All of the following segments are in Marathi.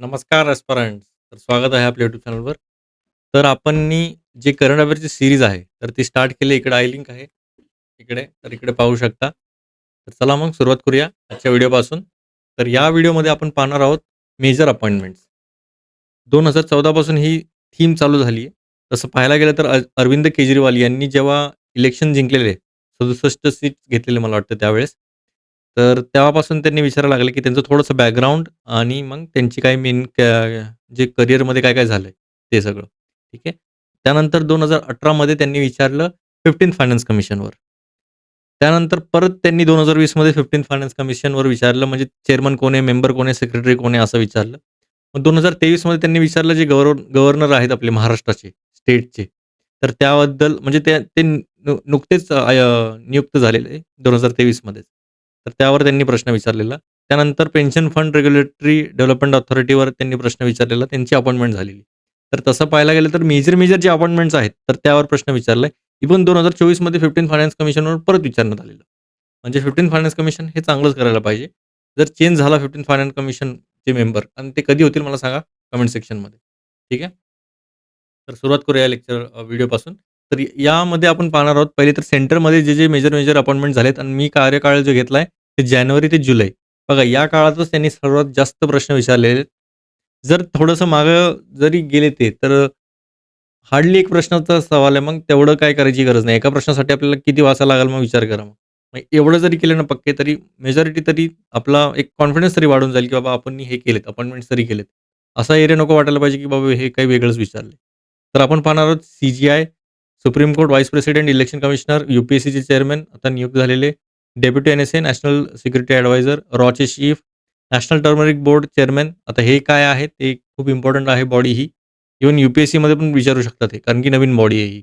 नमस्कार रेस्टॉरंट तर स्वागत आहे आपल्या यूट्यूब चॅनलवर. तर आपणनी जे करंट अफेअरची सिरीज आहे, तर ती स्टार्ट केली. इकडे आय लिंक आहे. इकडे, तर इकडे पाहू शकता. तर चला मग सुरुवात करूया आजच्या व्हिडिओपासून. तर या व्हिडिओमध्ये आपण पाहणार आहोत मेजर अपॉइंटमेंट्स. 2014 पासून ही थीम चालू झाली आहे. तसं पाहायला गेलं तर अरविंद केजरीवाल यांनी जेव्हा इलेक्शन जिंकलेले 67 सीट्स घेतलेले मला वाटतं त्यावेळेस. तर तेव्हापासून त्यांनी विचारायला लागले, की त्यांचं थोडंसं बॅकग्राऊंड आणि मग त्यांची काही मेन जे करिअरमध्ये काय-काय झालंय ते सगळं. ठीक आहे. त्यानंतर 2018 मध्ये त्यांनी विचारलं 15th फायनान्स कमिशनवर. त्यानंतर परत त्यांनी 2020 मध्ये 15th फायनान्स कमिशनवर विचारलं म्हणजे चेअरमन कोण आहे, मेंबर कोण आहे, सेक्रेटरी कोण आहे असं विचारलं. मग 2023 मध्ये त्यांनी विचारलं जे गव्हर्न गव्हर्नर आहेत आपले महाराष्ट्राचे, स्टेटचे. तर त्याबद्दल म्हणजे ते ते नुकतेच नियुक्त झालेले दोन हजार तेवीसमध्येच तर त्यावर त्यांनी प्रश्न विचारलेला. त्यानंतर पेन्शन फंड रेग्युलेटरी डेव्हलपमेंट अथॉरिटीवर त्यांनी प्रश्न विचारलेला. त्यांची अपॉइंटमेंट झालेली. तर तसं पाहायला गेलं तर मेजर-मेजर जे अपॉइंटमेंट्स आहेत, तर त्यावर प्रश्न विचारलाय. इव्हन 2024 मध्ये 15th फायनान्स कमिशनवर परत विचारण्यात आलेलं. म्हणजे 15th फायनान्स कमिशन हे चांगलंच करायला पाहिजे. जर चेंज झाला 15th फायनान्स कमिशनचे मेंबर आणि ते कधी होतील मला सांगा कमेंट सेक्शनमध्ये. ठीक आहे. तर सुरुवात करूया लेक्चर व्हिडिओपासून. तर यामध्ये आपण पाहणार आहोत पहिले तर सेंटरमध्ये जे-जे मेजर-मेजर अपॉइंटमेंट झालेत आणि मी कार्यकाळ जो घेतलाय ते जानेवारी ते जुलै. बघा या काळातच त्यांनी सर्वात जास्त प्रश्न विचारलेले आहेत. जर थोडंसं मागं जरी गेले ते तर हार्डली एक प्रश्नाचा सवाल आहे. मग तेवढं काय करायची गरज नाही. एका प्रश्नासाठी आपल्याला किती वाचायला लागेल मग विचार करा मग. एवढं जरी केलं ना पक्के तरी मेजॉरिटी तरी आपला एक कॉन्फिडन्स तरी वाढून जाईल, की बाबा आपण हे केलेत, अपॉइंटमेंट तरी केलेत. असा एरिया नको वाटायला पाहिजे, की बाबा हे काही वेगळंच विचारलंय. तर आपण पाहणार आहोत CGI, supreme court vice president, election commissioner, यू-पी-एस-सीचे आता नियुक्त झालेले, deputy NSA, national security advisor, रॉचे chief, national turmeric board chairman. आता हे काय आहे ते खूप इम्पॉर्टंट आहे बॉडी ही. इव्हन यू-पी-एस-सीमध्ये पण विचारू शकतात हे, कारण की नवीन बॉडी आहे ही.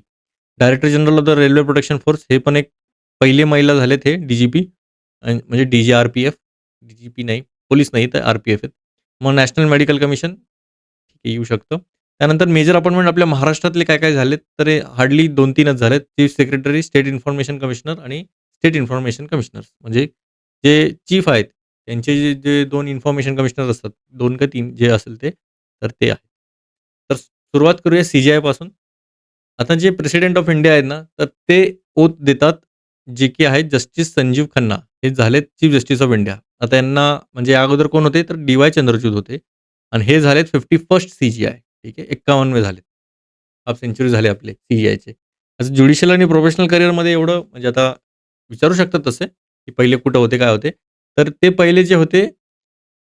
Director general of the railway protection force हे पण एक पहिले महिला झालेत हे डी-जी-पी म्हणजे डी-जी-आर-पी-एफ. डी-जी-पी नाही, पोलीस नाही तर आर-पी-एफ आहेत. मग नॅशनल मेडिकल कमिशन येऊ शकतं. त्यानंतर मेजर अपॉइंटमेंट आपल्या महाराष्ट्रातले काय-काय झालेत तर हार्डली 2-3च झालेत. Chief secretary, state information commissioner आणि स्टेट इन्फॉर्मेशन कमिशनर म्हणजे जे चीफ आहेत त्यांचे जे जे दोन इन्फॉर्मेशन कमिशनर असतात दोन का तीन जे असेल ते, तर ते आहे. तर सुरुवात करूया सी जी आयपासून आता जे प्रेसिडेंट ऑफ इंडिया आहेत ना, तर ते ओत देतात, जे की आहेत जस्टिस संजीव खन्ना. हे झालेत चीफ जस्टिस ऑफ इंडिया. आता यांना म्हणजे या अगोदर कोण होते तर डी-वाय चंद्रचूड होते आणि हे झालेत 51st सी-जी-आय. ठीक आहे. एक्कावन्नवे झाले हाफ सेंच्युरी झाले आपले सी आयचे असं ज्युडिशियल आणि प्रोफेशनल करिअरमध्ये एवढं म्हणजे आता विचारू शकतात तसे, की पहिले कुठे होते, काय होते. तर ते पहिले जे होते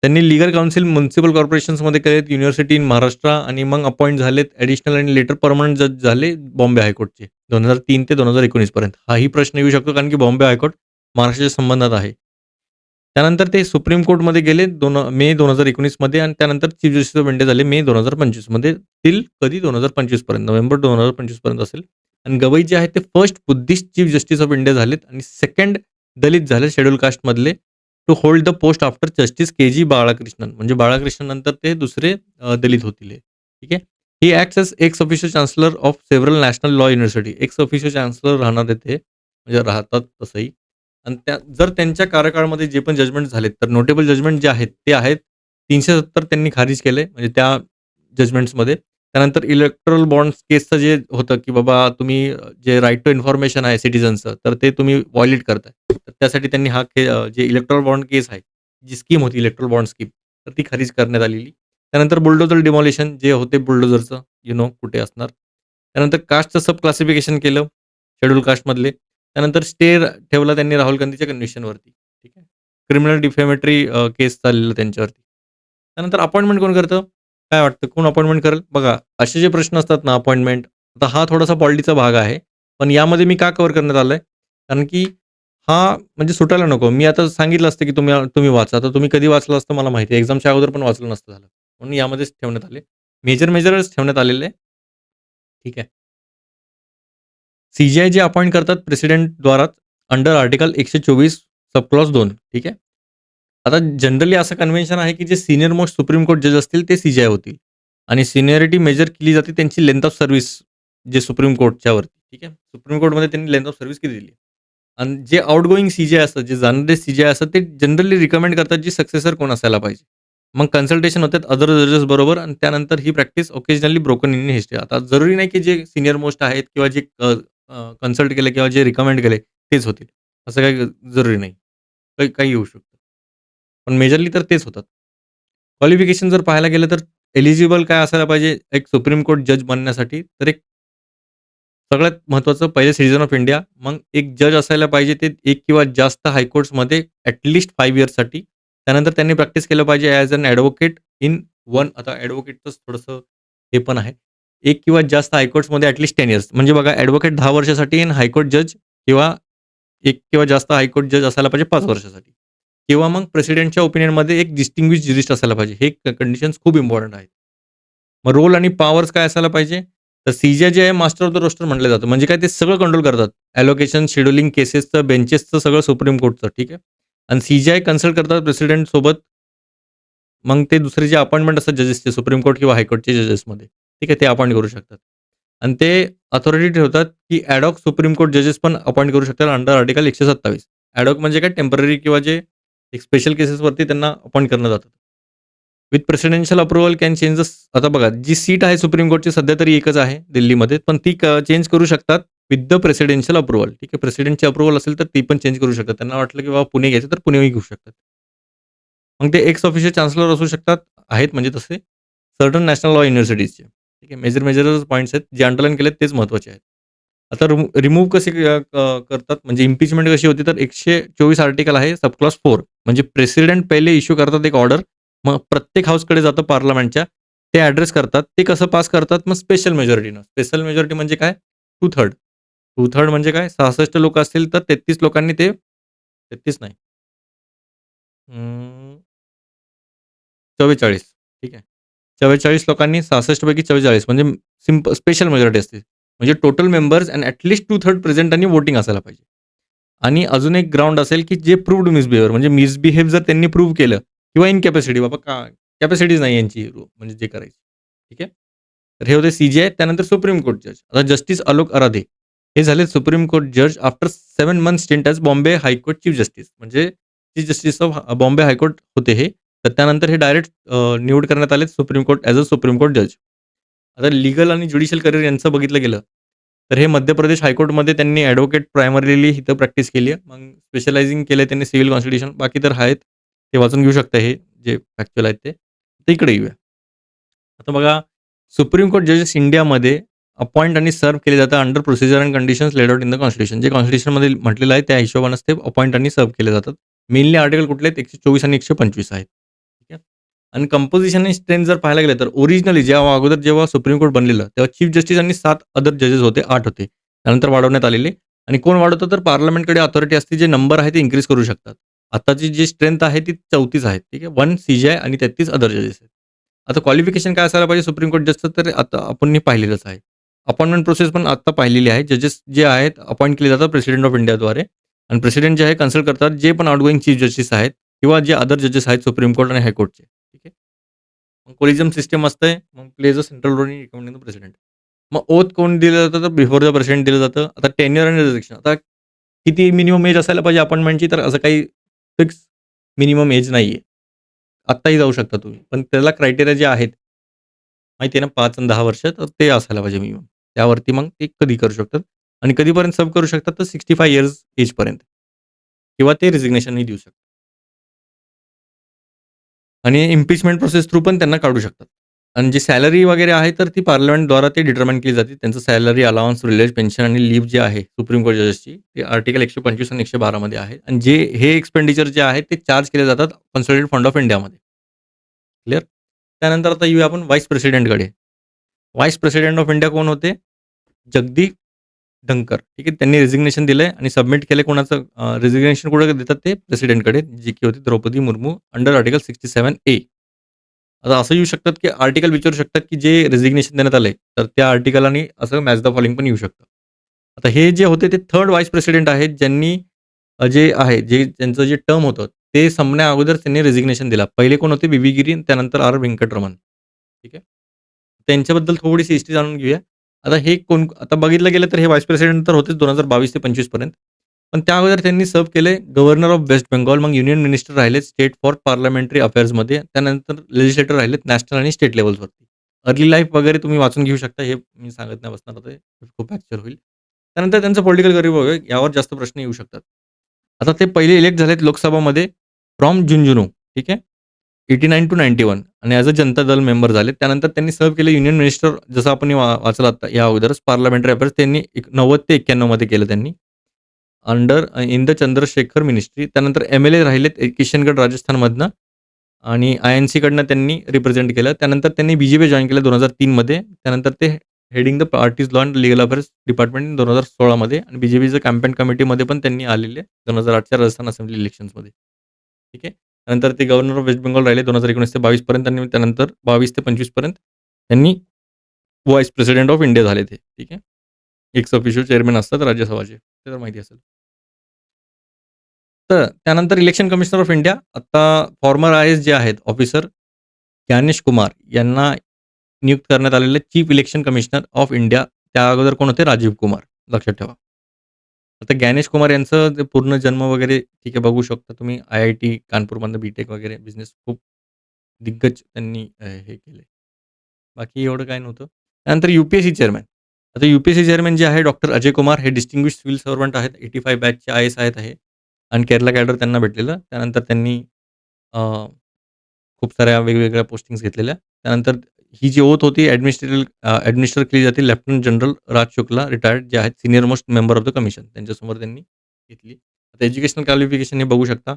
त्यांनी लीगल काउन्सिल म्युनिसिपल कॉर्पोरेशन्समध्ये केलेत, युनिव्हर्सिटी इन महाराष्ट्र आणि मग अपॉइंट झालेत ॲडिशनल आणि लेटर पर्मनंट जज झाले बॉम्बे हायकोर्टचे 2003 ते 2019 पर्यंत. हाही प्रश्न येऊ शकतो कारण की बॉम्बे हायकोर्ट महाराष्ट्राच्या संबंधात आहे. त्यानंतर ते सुप्रीम कोर्टमध्ये गेले दोन मे 2019 मध्ये आणि त्यानंतर चीफ जस्टिस ऑफ इंडिया झाले मे 2025 मध्ये तील कधी 2025 पर्यंत नोव्हेंबर 2025 पर्यंत असेल. आणि गवई जे आहेत ते first Buddhist chief justice of India झालेत आणि सेकंड दलित झाले schedule कास्टमधले to hold the post after justice KG Balakrishnan. म्हणजे बाळाकृष्णन नंतर ते दुसरे दलित होतील ठीक आहे. ही acts as ex official chancellor of several national law university. Ex official chancellor राहणार आहेत ते. म्हणजे राहतात तसंही. आणि त्या जर त्यांच्या कार्यकाळामध्ये जे पण जजमेंट झालेत, तर नोटेबल जजमेंट जे आहेत ते आहेत 370 त्यांनी खारिज केले म्हणजे त्या जजमेंट्समध्ये. त्यानंतर इलेक्ट्रल बॉन्ड्स केसचं जे होतं, की बाबा तुम्ही जे राईट टू इन्फॉर्मेशन आहे सिटीजनचं तर ते तुम्ही व्हायोलेट करताय. तर त्यासाठी त्यांनी हा के जे इलेक्ट्रल बॉन्ड केस आहे, जी स्कीम होती इलेक्ट्रल बॉन्ड स्कीम, तर ती खारिज करण्यात आलेली. त्यानंतर बुलडोजर डिमॉलिशन जे होते बुलडोजरचं यु नो कुठे असणार. त्यानंतर कास्टचं सब क्लासिफिकेशन केलं शेड्यूल कास्टमधले. त्यानंतर स्टे ठेवला त्यांनी राहुल गांधीच्या कन्व्हिक्शनवरती. ठीक आहे. क्रिमिनल डिफेमेटरी अ, केस चाललेला त्यांच्यावरती. त्यानंतर अपॉइंटमेंट कोण करतं? काय वाटतं कोण अपॉइंटमेंट करेल? बघा असे जे प्रश्न असतात ना अपॉइंटमेंट, आता हा थोडासा पॉलिटीचा भाग आहे. पण यामध्ये मी का कव्हर करण्यात आलंय? कारण की हा म्हणजे सुटायला नको. मी आता सांगितलं असतं, की तुम्ही तुम्ही वाचा. तर तुम्ही कधी वाचलं असतं मला माहिती आहे. एक्झामच्या अगोदर पण वाचलं नसतं झालं. म्हणून यामध्येच ठेवण्यात आले. मेजर मेजरच ठेवण्यात आलेले आहे. ठीक आहे. सीजीआय जे अपॉइंट करतात प्रेसिडेंटद्वाराच अंडर आर्टिकल 124 सब क्लॉज 2 ठीक आहे. आता जनरली असं कन्व्हेन्शन आहे, की जे सिनियर मोस्ट सुप्रीम कोर्ट जज असतील ते सीजीआय होतील. आणि सिनियरिटी मेजर केली जाते त्यांची लेंथ ऑफ सर्व्हिस जे सुप्रीम कोर्टच्यावरती ठीक आहे. सुप्रीम कोर्टमध्ये त्यांनी लेंथ ऑफ सर्व्हिस किती दिली. आणि जे आउटगोईंग सीजीआय असतात, जे जाणारे सीजीआय असतात ते जनरली रिकमेंड करतात, जी सक्सेसर कोण असायला पाहिजे. मग कन्सल्टेशन होतात अदर जजेस बरोबर आणि त्यानंतर ही practice occasionally broken in history. आता जरुरी नाही की जे सिनियर मोस्ट आहेत किंवा जे कन्सल्ट केले किंवा जे रिकमेंड केले तेच होतील. असं काही जरुरी नाही. काही काही येऊ शकतं. पण मेजरली तर तेच होतात. क्वालिफिकेशन जर पाहायला गेलं तर एलिजिबल काय असायला पाहिजे एक सुप्रीम कोर्ट जज बनण्यासाठी तर एक सगळ्यात महत्त्वाचं पहिले सिटिझन ऑफ इंडिया. मग एक जज असायला पाहिजे ते एक किंवा जास्त हायकोर्ट्समध्ये ॲट फाईव्ह 5 इयर्ससाठी. त्यानंतर त्यांनी प्रॅक्टिस केलं पाहिजे as an advocate in one आता ॲडव्होकेटचंच थोडंसं हे पण आहे. एक किंवा जास्त हायकोर्ट्समध्ये ॲट लीस्ट 10 इयर्स म्हणजे बघा ॲडव्होकेट 10 वर्षासाठी आणि हायकोर्ट जज किंवा एक किंवा जास्त हायकोर्ट जज असायला पाहिजे 5 वर्षासाठी. किंवा मग प्रेसिडेंटच्या ओपिनियनमध्ये एक डिस्टिंग्विश्ड ज्युरिस्ट असायला पाहिजे. हे कंडिशन्स खूप इम्पोर्टंट आहेत. मग रोल आणि पॉवर्स काय असायला पाहिजे? तर सीजे जे आहे मास्टर ऑफ द रोस्टर म्हटलं जातं. म्हणजे काय ते सगळं कंट्रोल करतात. ॲलोकेशन, शेड्यूलिंग, केसेसचं, बेंचेसचं सगळं सुप्रीम कोर्टचं ठीक आहे. आणि सीजीआय कन्सल्ट करतात प्रेसिडेंट सोबत. मग ते दुसरे जे अपॉइंटमेंट असतात जजेसचे सुप्रीम कोर्ट किंवा हायकोर्टचे जजेसमध्ये ठीक आहे ते अपॉइंट करू शकतात. आणि ते अथॉरिटी ठेवतात की ॲडॉक सुप्रीम कोर्ट जजेस पण अपॉइंट करू शकतात अंडर आर्टिकल एकशे सत्तावीस ॲडॉक म्हणजे काय टेंपररी किंवा जे एक स्पेशल केसेसवरती त्यांना अपॉइंट करणं जातं. With presidential approval can change आता बघा जी सीट आहे सुप्रीम कोर्टची सध्या तरी एकच आहे दिल्लीमध्ये. पण ती चेंज करू शकतात विथ द प्रेसिडेन्शियल अप्रूव्हल ठीक आहे. प्रेसिडेंटची अप्रुव्हल असेल तर ती पण चेंज करू शकतात. त्यांना वाटलं की बाबा पुणे घ्यायचं तर पुणेही घेऊ शकतात. मग ते एक्स ऑफिशियल चान्सलर असू शकतात. आहेत म्हणजे तसे सर्टन नॅशनल लॉ युनिव्हर्सिटीजचे. ठीक आहे. मेजर मेजर पॉईंट्स आहेत. जे अंडरलाईन केले तेच महत्त्वाचे आहेत. आता रिमू रिमूव्ह कसे करतात म्हणजे इम्पिचमेंट कशी होती तर 124 आर्टिकल आहे सब क्लॉज 4 म्हणजे प्रेसिडेंट पहिले इश्यू करतात एक ऑर्डर. मग प्रत्येक हाऊसकडे जातं पार्लमेंटच्या. ते ॲड्रेस करतात. ते कसं पास करतात मग स्पेशल मेजॉरिटीनं. स्पेशल मेजॉरिटी म्हणजे काय? 2/3 2/3 म्हणजे काय? सहासष्ट लोक असतील तर 33 लोकांनी ते 33 नाही. चव्वेचाळीस ठीक आहे. 44 लोकांनी 66 पैकी 44 म्हणजे सिंपल स्पेशल मेजॉरिटी असते. म्हणजे total members and at least 2/3 present आणि असायला पाहिजे. आणि अजून एक ग्राउंड असेल की जे प्रूव्हड मिसबिहेवर म्हणजे मिसबिहेव जर त्यांनी प्रूव्ह केलं किंवा इनकॅपॅसिटी बाबा का कॅपॅसिटीज नाही यांची म्हणजे जे करायची. ठीक आहे. तर हे होते सीजीआय त्यानंतर सुप्रीम कोर्ट जज. आता जस्टिस अलोक अराधे हे झाले सुप्रीम कोर्ट जज after seven month stint as Bombay high court chief justice म्हणजे chief justice of Bombay high court होते हे. तर त्यानंतर हे डायरेक्ट निवड करण्यात आले supreme court as a supreme court जज. आता लिगल आणि ज्युडिशियल करियर यांचं बघितलं गेलं तर हे मध्य प्रदेश हायकोर्टमध्ये त्यांनी ॲडव्होकेट प्रायमरीली इथं प्रॅक्टिस केली आहे. मग स्पेशलायझिंग केलं त्यांनी सिव्हिल कॉन्स्टिट्यूशन बाकी तर आहेत. ते वाचून घेऊ शकता हे जे फॅक्च्युअल आहेत ते. तर इकडे येऊया. आता बघा सुप्रीम कोर्ट जजेस इंडियामध्ये अपॉइंट आणि सर्व्ह केले जातात under procedure and conditions laid out in the constitution. जे कॉन्स्टिट्यूशनमध्ये म्हटलेलं आहे त्या हिशोबानेच ते अपॉइंट आणि सर्व केले जातात. मेनली आर्टिकल कुठले आहेत 124 आणि 125 आहेत. आणि कंपोजिशन आणि स्ट्रेंथ जर पाहायला गेलं तर ओरिजिनली जेव्हा अगोदर जेव्हा सुप्रीम कोर्ट बनलेलं तेव्हा चीफ जस्टिस आणि सात अदर जजेस होते आठ होते. त्यानंतर वाढवण्यात आलेले आणि कोण वाढवतं तर पार्लमेंटकडे अथॉरिटी असते जे नंबर आहे ते इन्क्रीज करू शकतात. आताची जी स्ट्रेंथ आहे ती 34 आहे. ठीक आहे. 1 सीजीआय आणि 33 अदर जजेस आहेत. आता क्वालिफिकेशन काय असायला पाहिजे सुप्रीम कोर्ट जजचं तर आता आपण पाहिलेलंच आहे. अपॉइंटमेंट प्रोसेस पण आता पाहिलेली आहे. जजेस जे आहेत अपॉइंट केले जातात प्रेसिडेंट ऑफ इंडियाद्वारे आणि प्रेसिडेंट जे आहे कन्सल्ट करतात जे पण आउटगोईंग चीफ जस्टिस आहेत किंवा जे अदर जजेस आहेत सुप्रीम कोर्ट आणि हायकोर्टचे. मग कोलिजियम सिस्टम असते. मग plays a central role in recommending the president. मग ओथ कोण दिलं जातं तर बिफोर द प्रेसिडेंट दिलं जातं. आता टेन्युअर आणि रिजेक्शन आता किती मिनिमम एज असायला पाहिजे अपॉइंटमेंटची तर असं काही फिक्स मिनिमम एज नाहीये. आत्ताही जाऊ शकता तुम्ही. पण त्याला क्रायटेरिया जे आहेत माहिती आहे ना पाच आणि दहा वर्ष तर ते असायला पाहिजे मिनिमम. त्यावरती मग ते कधी करू शकतात आणि कधीपर्यंत सर्व्ह करू शकतात तर 65 इयर्स एजपर्यंत. किंवा ते रेझिग्नेशनही देऊ शकतात. आणि इम्पिचमेंट प्रोसेस थ्रू पण त्यांना काढू शकतात. आणि जी सॅलरी वगैरे आहे तर ती पार्लमेंटद्वारा ते डिटरमाइन केली जाते. त्यांचं सॅलरी, अलाउन्स, रिलेज पेन्शन आणि लीव्ह जे आहे सुप्रीम कोर्ट जजेसची ते आर्टिकल 125 आणि 112 मध्ये आहे. आणि जे हे एक्सपेंडिचर जे आहे ते चार्ज केले जातात कन्सल्टेड फंड ऑफ इंडियामध्ये. क्लिअर? त्यानंतर आता येऊया आपण व्हाईस प्रेसिडेंटकडे. व्हाईस प्रेसिडेंट ऑफ इंडिया कोण होते? जगदीप डंकर ठीक आहे. त्यांनी रेझिग्नेशन दिलंय आणि सबमिट केले कोणाचं रेझिग्नेशन कुठे देतात ते प्रेसिडेंटकडे जी की होती Draupadi Murmu under article 67 A. आता असं येऊ शकतात की आर्टिकल विचारू शकतात की जे रेझिग्नेशन देण्यात आलंय तर त्या आर्टिकल आणि असं मॅच द फॉलिंग पण येऊ शकतं. आता हे जे होते ते थर्ड व्हाईस प्रेसिडेंट आहेत ज्यांनी जे आहे जे त्यांचं जे टर्म होतं ते संपण्या अगोदर त्यांनी रेझिग्नेशन दिला. पहिले कोण होते बी.व्ही. गिरी त्यानंतर आर. व्यंकटरमन ठीक आहे. त्यांच्याबद्दल थोडीशी हिस्ट्री जाणून घेऊया. आता हे कोण आता बघितलं गेलं तर हे व्हाईस प्रेसिडेंट तर होतेच 2022 ते 25 पर्यंत. पण त्या अगोदर त्यांनी सर्व्ह केले गव्हर्नर ऑफ वेस्ट बेंगॉल, मग युनियन मिनिस्टर राहिले स्टेट फॉर पार्लमेंटरी अफेअर्समध्ये. त्यानंतर लेजिस्लेटर राहिलेत नॅशनल आणि स्टेट लेव्हल्सवरती. अर्ली लाईफ वगैरे तुम्ही वाचून घेऊ शकता. हे मी सांगत नाही बसणार होते खूप ॲक्चुअल होईल. त्यानंतर त्यांचं पॉलिटिकल करिअर वगैरे यावर जास्त प्रश्न येऊ शकतात. आता ते पहिले इलेक्ट झालेत लोकसभामध्ये फ्रॉम झुंझुनू ठीक आहे. 89 टू 91 आणि as a Janata Dal member झाले. त्यानंतर त्यांनी सर्व केले युनियन मिनिस्टर जसं आपण वाचलं आता या अगोदरच पार्लमेंटरी अफेअर्स त्यांनी 90 ते एक्क्याण्णवमध्ये केलं त्यांनी. Under in the Chandrashekhar ministry. त्यानंतर एम-एल-ए राहिलेत किशनगड राजस्थानमधनं आणि आय-एन-सीकडनं त्यांनी रिप्रेझेंट केलं. त्यानंतर त्यांनी बी-जे-पी जॉईन केलं 2003 मध्ये. त्यानंतर ते heading the parties law and legal affairs department दोन हजार सोळामध्ये आणि बी-जे-पीचं कॅम्पेन कमिटीमध्ये पण त्यांनी आलेले 2008च्या राजस्थान असेंब्ली इलेक्शन्समध्ये. ठीक आहे. नंतर ते गव्हर्नर ऑफ वेस्ट बेंगॉल राहिले 2019 ते 22 पर्यंत आणि त्यानंतर 22 ते 25 पर्यंत त्यांनी व्हाईस प्रेसिडेंट ऑफ इंडिया झाले ते. ठीक आहे. एक्स ऑफिशियल चेअरमॅन असतात राज्यसभाचे. ते तर माहिती असेल. तर त्यानंतर इलेक्शन कमिशनर ऑफ इंडिया आता फॉर्मर आय एस जे आहेत ऑफिसर ज्ञानेश कुमार यांना नियुक्त करण्यात आलेले chief election commissioner of India. त्या अगोदर कोण होते? राजीव कुमार. लक्षात ठेवा. आता ज्ञानेश कुमार यांचं ते पूर्ण जन्म वगैरे ठीक आहे बघू शकता तुम्ही. आय-आय-टी कानपूरमधनं बी-टेक वगैरे बिझनेस खूप दिग्गज त्यांनी हे केले. बाकी एवढं काही नव्हतं. त्यानंतर यू-पी-एस-सी चेअरमन. आता यू-पी-एस-सी चेअरमॅन जे आहे डॉक्टर अजय कुमार हे डिस्टिंग्विश्ड सिव्हिल सर्व्हंट आहेत. 85 बॅचचे आय-ए-एस आहेत हे आणि केरला कॅडर त्यांना भेटलेलं. त्यानंतर त्यांनी अ, खूप साऱ्या वेगवेगळ्या पोस्टिंग्स घेतलेल्या. त्यानंतर ही जी ओथ होती ॲडमिनिस्ट्रेटिव्ह ॲडमिनिस्टर केली जाते lieutenant general Raj Shukla retired जे आहेत senior most member of the commission त्यांच्यासमोर त्यांनी घेतली. आता एज्युकेशनल क्वालिफिकेशन हे बघू शकता.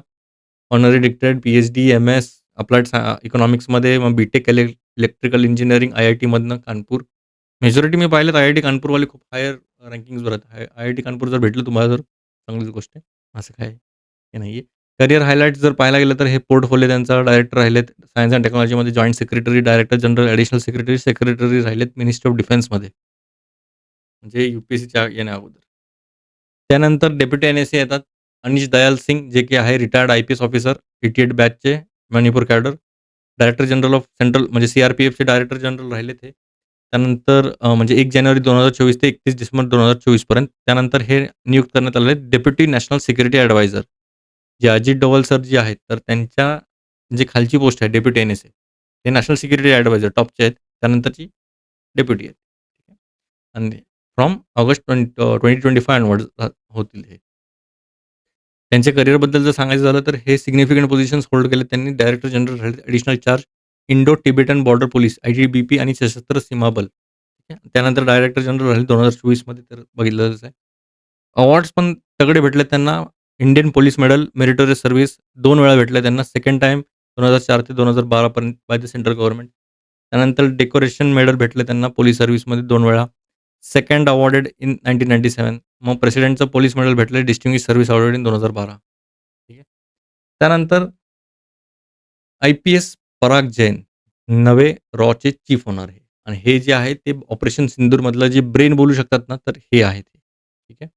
Honorary doctorate PhD, MS, applied इकॉनॉमिक्समध्ये मग बी-टेक इलेक्ट्रिकल इंजिनिअरिंग आय-आय-टीमधनं कानपूर. मेजॉरिटी मी पाहिलं तर आय-आय-टी कानपूरवाले खूप हायर रँकिंग्सवर आहेत. आय-आय-टी कानपूर जर भेटलं तुम्हाला जर चांगलीच गोष्ट आहे. असं काय हे नाहीये. करिअर हायलाइट जर पाहायला गेलं तर हे पोर्टफोलिओ त्यांचा डायरेक्टर राहिलेत सायन्स अँड टेक्नॉलॉजीमध्ये joint secretary, director general, additional secretary, secretary राहिलेत मिनिस्ट्री ऑफ डिफेन्समध्ये. म्हणजे यू पी सीच्या येण्या अगोदर. त्यानंतर डेप्युटी एन-एस-ए येतात. अनिश दयाल सिंग जे की आहे retired IPS officer 88 बॅचचे Manipur cadre. Director general of central म्हणजे सी-आर-पी-एफचे डायरेक्टर जनरल राहिले ते. त्यानंतर म्हणजे एक जानेवारी 2024 ते 31 डिसेंबर दोन हजार चोवीसपर्यंत त्यानंतर हे नियुक्त करण्यात आले डेप्युटी नॅशनल सिक्युरिटी ॲडवायझर. जे अजित डोवल सर जे आहेत तर त्यांच्या जी खालची पोस्ट आहे डेप्युटी एन-एस-ए. ते नॅशनल सिक्युरिटी ॲडवायझर टॉपचे आहेत. त्यानंतरची डेप्युटी आहेत. आणि from August twenty a, 2025 onwards होतील हे. त्यांच्या करिअरबद्दल जर सांगायचं झालं तर हे सिग्निफिकंट पोझिशन्स होल्ड केले त्यांनी. डायरेक्टर जनरल राहिले additional charge Indo Tibetan border police ITBP आणि सशस्त्र सीमा बल. ठीक आहे. त्यानंतर डायरेक्टर जनरल राहिले 2024 मध्ये तर बघितलेलंच आहे. अवॉर्ड्स पण तगडे भेटलेत त्यांना. Indian police medal, meritorious service दोन वेळा भेटलं त्यांना. सेकंड टाईम 2004 ते 2012 पर्यंत बाय द सेंट्रल गव्हर्नमेंट. त्यानंतर डेकोरेशन मेडल भेटलं त्यांना पोलीस सर्व्हिसमध्ये दोन वेळा. सेकंड अवॉर्डेड इन 1997 मग प्रेसिडेंटचं पोलीस मेडल भेटलं डिस्टिंग्विश्ड सर्व्हिस अवॉर्ड इन 2012. ठीक आहे. त्यानंतर आय-पी-एस पराग जैन नवे रॉचे चीफ होणार आहे आणि हे जे आहे ते ऑपरेशन सिंदूरमधलं जे ब्रेन बोलू शकतात ना तर हे आहे ते. ठीक आहे.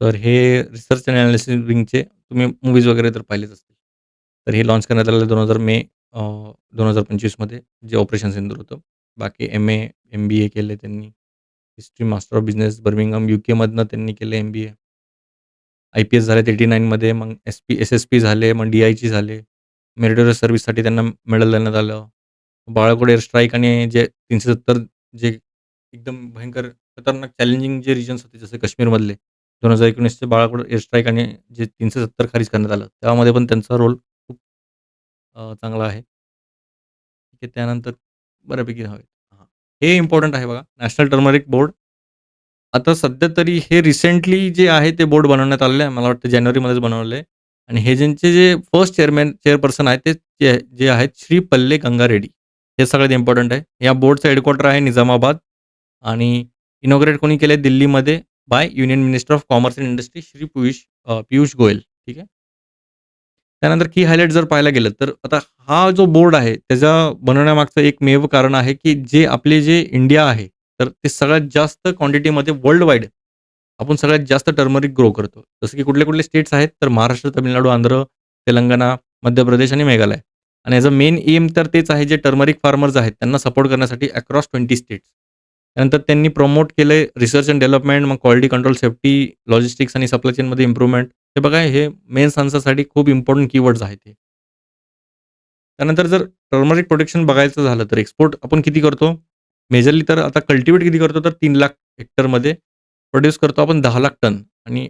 तर हे रिसर्च अँड एनालिसिस विंगचे तुम्ही मूवीज वगैरे तर पाहिलेच असतील. तर हे लॉन्च करण्यात आलेलं 2000 मे दोन हजार पंचवीसमध्ये जे ऑपरेशन सिंदूर होतं. बाकी एम-ए, एम-बी-ए केले त्यांनी. History master of business Birmingham यूकेमधनं त्यांनी केले एम-बी-ए. आय-पी-एस झालेत एटी नाईनमध्ये मग एस-पी, एस-एस-पी झाले, मग डी-आयची झाले. मेरिटोरियल सर्व्हिससाठी त्यांना मेडल देण्यात आलं. बाळाकोट एअर स्ट्राईक आणि जे 370 जे एकदम भयंकर खतरनाक चॅलेंजिंग जे रिजन्स होते जसे काश्मीरमधले 2019 चे बाळाकोट एअर स्ट्राईक आणि जे 370 खारीज करण्यात आलं. त्यामध्ये पण त्यांचा रोल खूप चांगला आहे. ठीक आहे. त्यानंतर बऱ्यापैकी हवे. हां. हे इम्पॉर्टंट आहे बघा. National turmeric board. आता सध्या तरी हे रिसेंटली जे आहे ते बोर्ड बनवण्यात आलेलं आहे. मला वाटतं जानेवारीमध्येच बनवलं आहे आणि हे ज्यांचे जे फर्स्ट चेअरमॅन चेअरपर्सन आहेत ते जे जे आहेत श्री पल्ले गंगा रेड्डी. हे सगळ्यात इम्पॉर्टंट आहे. या बोर्डचं हेडक्वार्टर आहे निजामाबाद आणि इनॉग्रेट कोणी केले दिल्लीमध्ये by union minister of commerce and industry Shri Piyush Piyush Goyal. ठीक आहे. त्यानंतर की हायलाइट जर पाहायला गेलं तर आता हा जो बोर्ड आहे त्याच्या बनवण्यामागचं एक मेव कारण आहे की जे आपले जे इंडिया आहे तर ते सगळ्यात जास्त क्वांटिटीमध्ये वर्ल्ड वाईड आपण सगळ्यात जास्त टर्मरिक ग्रो करतो. जसं की कुठले-कुठले स्टेट्स आहेत तर महाराष्ट्र, तामिळनाडू, आंध्र, तेलंगणा, मध्य प्रदेश आणि मेघालय. आणि याचा मेन एम तर तेच आहे जे टर्मरिक फार्मर्स आहेत त्यांना सपोर्ट करण्यासाठी अक्रॉस 20 स्टेट्स. त्यानंतर त्यांनी प्रमोट केलंय रिसर्च अँड डेव्हलपमेंट, मग क्वालिटी कंट्रोल, सेफ्टी, लॉजिस्टिक्स आणि सप्लाय चेनमध्ये इम्प्रूव्हमेंट. हे बघा हे मेन्स आन्सरसाठी खूप इम्पॉर्टंट कीवर्ड्स आहेत ते त्यानंतर जर टर्मरिक प्रोडक्शन बघायचं झालं तर एक्सपोर्ट आपण किती करतो? मेजरली तर आता कल्टिवेट किती करतो तर तीन लाख हेक्टरमध्ये प्रोड्यूस करतो आपण दहा लाख टन आणि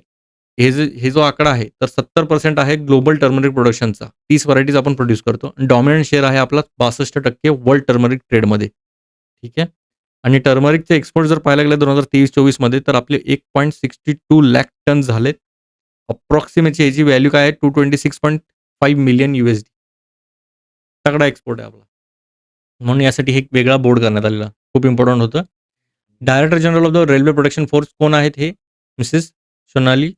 हे जे हे जो आकडा आहे तर 70% आहे ग्लोबल टर्मरिक प्रोडक्शनचा. तीस व्हरायटीज आपण प्रोड्यूस करतो आणि डॉमिनंट शेअर आहे आपला 62% वर्ल्ड टर्मरिक ट्रेडमध्ये. ठीक आहे. आणि टर्मरिकचे एक्सपोर्ट जर पाहायला गेलं 2023-24 मध्ये तर आपले एक point sixty two lakh tonne झालेत. अप्रॉक्सिमेटली याची व्हॅल्यू काय आहे? $226.5 मिलियन यू एस डी तगडा एक्सपोर्ट आहे आपला. म्हणून यासाठी एक वेगळा बोर्ड करण्यात आलेला. खूप इम्पॉर्टंट होतं. Director general of the railway production force कोण आहेत हे? मिसेस सोनाली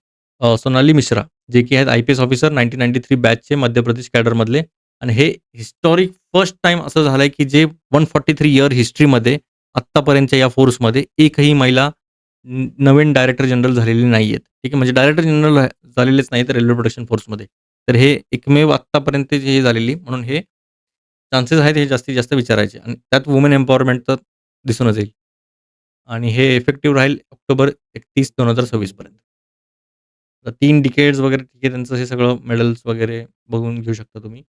सोनाली मिश्रा, जे की आहेत आय-पी-एस ऑफिसर 1993 बॅचचे मध्य प्रदेश कॅडरमधले आणि हे हिस्टॉरिक फर्स्ट टाईम असं झालं आहे की जे 143 इयर हिस्ट्रीमध्ये आत्तापर्यंतच्या या फोर्समध्ये एकही महिला नवीन डायरेक्टर जनरल झालेली नाही आहेत ठीक आहे. म्हणजे डायरेक्टर जनरल झालेलेच नाहीत रेल्वे प्रोडक्शन फोर्समध्ये. तर हे एकमेव आत्तापर्यंत हे झालेली म्हणून हे चान्सेस आहेत हे जास्तीत जास्त विचारायचे आणि त्यात वुमेन एम्पॉवरमेंट तर दिसूनच येईल. आणि हे इफेक्टिव्ह राहील ऑक्टोबर 31, 2026 पर्यंत. तर तीन डिकेड्स वगैरे ठीक आहे त्यांचं हे सगळं मेडल्स वगैरे बघून घेऊ शकता तुम्ही.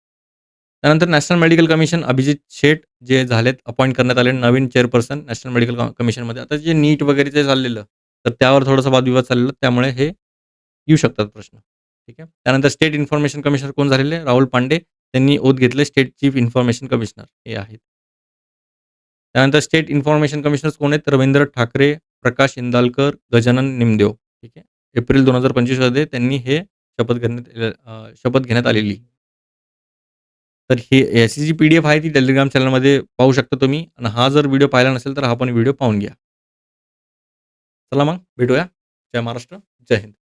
त्यानंतर national medical commission Abhijit Sheth जे झालेत अपॉइंट करण्यात आले नवीन चेअरपर्सन नॅशनल मेडिकल कमिशनमध्ये. आता जे नीट वगैरे जे चाललेलं तर त्यावर थोडासा वादविवाद चाललेला त्यामुळे हे येऊ शकतात प्रश्न. ठीक आहे. त्यानंतर स्टेट इन्फॉर्मेशन कमिशनर कोण झालेले? राहुल पांडे. त्यांनी ओथ घेतले स्टेट चीफ इन्फॉर्मेशन कमिशनर हे आहेत. त्यानंतर स्टेट इन्फॉर्मेशन कमिशनर कोण आहेत? रवींद्र ठाकरे, प्रकाश इंदालकर, गजानन निमदेव. ठीक आहे. एप्रिल 2025 मध्ये त्यांनी हे शपथ घेण्यात शपथ घेण्यात आलेली. तर हे याची जी पी-डी-एफ आहे ती टेलिग्राम चॅनलमध्ये पाहू शकता तुम्ही आणि हा जर व्हिडिओ पाहिला नसेल तर हा पण व्हिडिओ पाहून घ्या. चला मग भेटूया. जय महाराष्ट्र, जय हिंद.